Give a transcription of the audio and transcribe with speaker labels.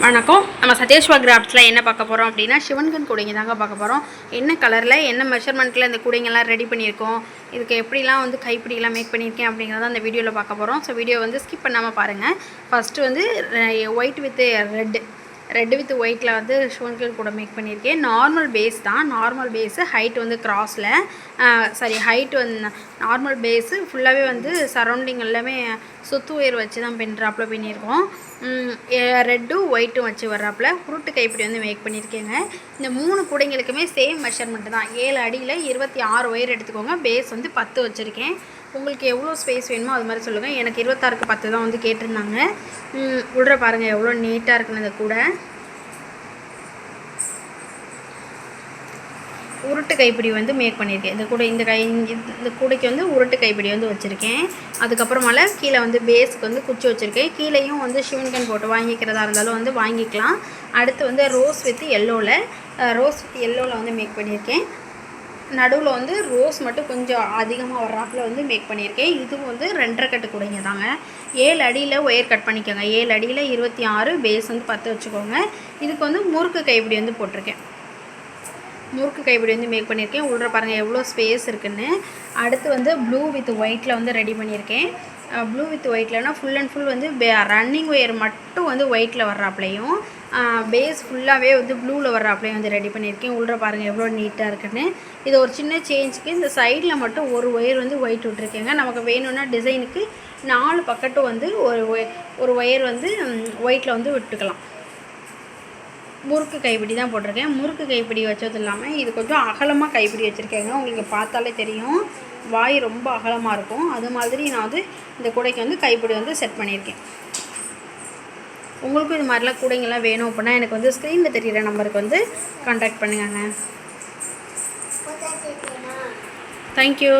Speaker 1: வணக்கம். நம்ம சத்யேஸ்வா கிராஃப்ட்ஸில் என்ன பார்க்க போகிறோம் அப்படின்னா சிவன்கன் கூடைங்க தாங்க பார்க்க போகிறோம் என்ன கலரில் என்ன மெஷர்மெண்ட்டில் இந்த கூடைங்கெல்லாம் ரெடி பண்ணியிருக்கோம் இதுக்கு எப்படிலாம் வந்து கைப்பிடிலாம் மேக் பண்ணியிருக்கேன் அப்படிங்கிறத அந்த வீடியோவில் பார்க்க போகிறோம் ஸோ வீடியோ வந்து ஸ்கிப் பண்ணாமல் பாருங்கள் ஃபஸ்ட்டு வந்து white with red red with ஒயிட்டில் வந்து ஷோன்கில் கூட மேக் பண்ணியிருக்கேன். நார்மல் பேஸ் தான். நார்மல் பேஸு ஹைட் வந்து கிராஸில் சாரி ஹைட் வந்து நார்மல் பேஸு ஃபுல்லாகவே வந்து சரௌண்டிங் எல்லாமே சுத்து உயர் வச்சு தான் பின்னுறாப்புல பண்ணியிருக்கோம் ரெட்டும் ஒயிட்டும் வச்சு வர்றாப்புல. உருட்டு கைப்பிடி வந்து மேக் பண்ணியிருக்கேங்க. இந்த மூணு கூடைங்களுக்குமே சேம் மெஷர்மெண்ட் தான். ஏழு அடியில் இருபத்தி ஆறு ஒயர் எடுத்துக்கோங்க. பேஸ் வந்து பத்து வச்சுருக்கேன். உங்களுக்கு எவ்வளோ ஸ்பேஸ் வேணுமோ அது மாதிரி சொல்லுங்கள் எனக்கு இருபத்தாறுக்கு பத்து தான் வந்து கேட்டிருந்தாங்க. ம், உள்ள பாருங்கள் எவ்வளோ நீட்டாக இருக்குன்னு இந்த கூட. உருட்டு கைப்பிடி வந்து மேக் பண்ணியிருக்கேன். இந்த கூடை இந்த கை இந்த- இந்த கூடைக்கு வந்து உருட்டு கைப்பிடி வந்து வச்சுருக்கேன். அதுக்கப்புறமால கீழே வந்து பேஸுக்கு வந்து குச்சி வச்சுருக்கேன். கீழேயும் வந்து ஷிவன்கன் போட்டு வாங்கிக்கிறதா இருந்தாலும் வந்து வாங்கிக்கலாம். அடுத்து வந்து ரோஸ் வித் எல்லோவில் ரோஸ் வித் எல்லோவில் வந்து மேக் பண்ணியிருக்கேன். நடுவில் வந்து ரோஸ் மட்டும் கொஞ்சம் அதிகமாக வர்றாப்புல வந்து மேக் பண்ணியிருக்கேன். இதுவும் வந்து ரெண்டரை கட்டு கூடைங்க தாங்க. ஏழு அடியில் ஒயர் கட் பண்ணிக்கோங்க. ஏழு அடியில் இருபத்தி ஆறு பேஸ் வந்து பத்து வச்சுக்கோங்க. இதுக்கு வந்து முறுக்கு கைப்பிடி வந்து போட்டிருக்கேன். முறுக்கு கைப்பிடி வந்து மேக் பண்ணியிருக்கேன். உள்ளே பாருங்கள் எவ்வளோ ஸ்பேஸ் இருக்குன்னு. அடுத்து வந்து ப்ளூ வித் ஒயிட்டில் வந்து ரெடி பண்ணியிருக்கேன். ப்ளூ வித் ஒயிட்லனா ஃபுல் அண்ட் ஃபுல் வந்து ரன்னிங் ஒயர் மட்டும் வந்து ஒயிட்டில் வர்றாப்லையும். பேஸ் ஃபுல்லாகவே வந்து ப்ளூவில் வர்றாப்லையும் வந்து ரெடி பண்ணியிருக்கேன். உள்ள பாருங்கள் எவ்வளோ நீட்டாக இருக்குன்னு. இது ஒரு சின்ன சேஞ்சுக்கு இந்த சைடில் மட்டும் ஒரு ஒயர் வந்து ஒயிட் விட்ருக்கேங்க நமக்கு வேணும்னா டிசைனுக்கு நாலு பக்கட்டும் வந்து ஒரு ஒய- ஒரு ஒயர் வந்து ஒயிட்டில் வந்து விட்டுக்கலாம். முறுக்கு கைப்பிடி தான் போட்டிருக்கேன். முறுக்கு கைப்பிடி வச்சது இல்லாமல் இது கொஞ்சம் அகலமாக கைப்பிடி வச்சுருக்கேங்க. உங்களுக்கு பார்த்தாலே தெரியும். வாய் ரொம்ப அகலமாக இருக்கும். அது மாதிரி நான் வந்து இந்த கூடைக்கு வந்து கைப்பிடி வந்து செட் பண்ணியிருக்கேன். உங்களுக்கும் இது மாதிரிலாம் கூடைங்கெல்லாம் வேணும் அப்படின்னா எனக்கு வந்து ஸ்க்ரீனில் தெரிகிற நம்பருக்கு வந்து கான்டாக்ட் பண்ணுங்கங்க. தேங்க்யூ